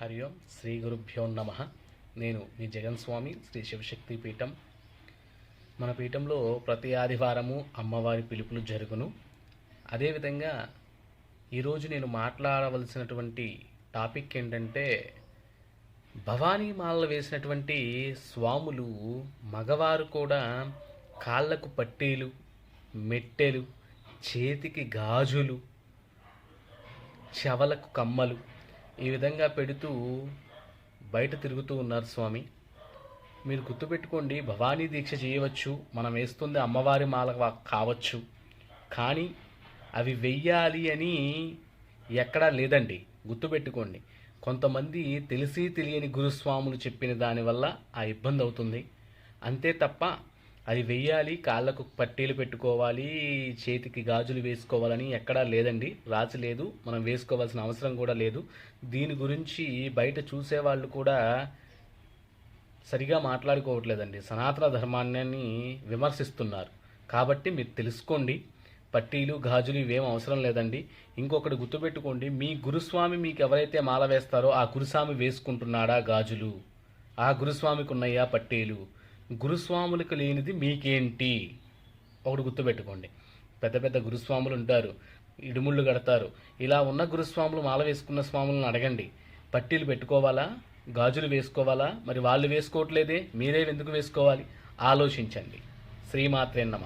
హరి ఓం. శ్రీ గురుభ్యో నమ. నేను మీ జగన్ స్వామి శ్రీ శివశక్తి పీఠం. మన పీఠంలో ప్రతి ఆదివారము అమ్మవారి పిలుపులు జరుగును. అదేవిధంగా ఈరోజు నేను మాట్లాడవలసినటువంటి టాపిక్ ఏంటంటే భవానీ మాలలు వేసినటువంటి స్వాములు మగవారు కూడా కాళ్ళకు పట్టీలు మెట్టెలు చేతికి గాజులు చెవలకు కమ్మలు ఈ విధంగా పెడుతూ బయట తిరుగుతూ ఉన్నారు స్వామి. మీరు గుర్తుపెట్టుకోండి భవానీ దీక్ష చేయవచ్చు మనం వేస్తుంది అమ్మవారి మాల కావచ్చు. కానీ అవి వెయ్యాలి అని ఎక్కడా లేదండి. గుర్తుపెట్టుకోండి కొంతమంది తెలిసి తెలియని గురుస్వాములు చెప్పిన దానివల్ల ఆ ఇబ్బంది అవుతుంది. అంతే తప్ప అది వెయ్యాలి కాళ్ళకు పట్టీలు పెట్టుకోవాలి చేతికి గాజులు వేసుకోవాలని ఎక్కడా లేదండి. రాసి లేదు మనం వేసుకోవాల్సిన అవసరం కూడా లేదు. దీని గురించి బయట చూసేవాళ్ళు కూడా సరిగా మాట్లాడుకోవట్లేదండి. సనాతన ధర్మాన్ని విమర్శిస్తున్నారు. కాబట్టి మీరు తెలుసుకోండి. పట్టీలు గాజులు ఇవేం అవసరం లేదండి. ఇంకొకటి గుర్తుపెట్టుకోండి మీ గురుస్వామి మీకు ఎవరైతే మాల వేస్తారో ఆ గురుస్వామి వేసుకుంటున్నాడా గాజులు? ఆ గురుస్వామికి ఉన్నాయా పట్టీలు? గురుస్వాములకు లేనిది మీకేంటి? ఒకటి గుర్తుపెట్టుకోండి. పెద్ద పెద్ద గురుస్వాములు ఉంటారు ఇడుముళ్ళు కడతారు. ఇలా ఉన్న గురుస్వాములు మాల వేసుకున్న స్వాములను అడగండి. పట్టీలు పెట్టుకోవాలా? గాజులు వేసుకోవాలా? మరి వాళ్ళు వేసుకోవట్లేదే మీరే ఎందుకు వేసుకోవాలి? ఆలోచించండి. శ్రీమాత్రే నమ.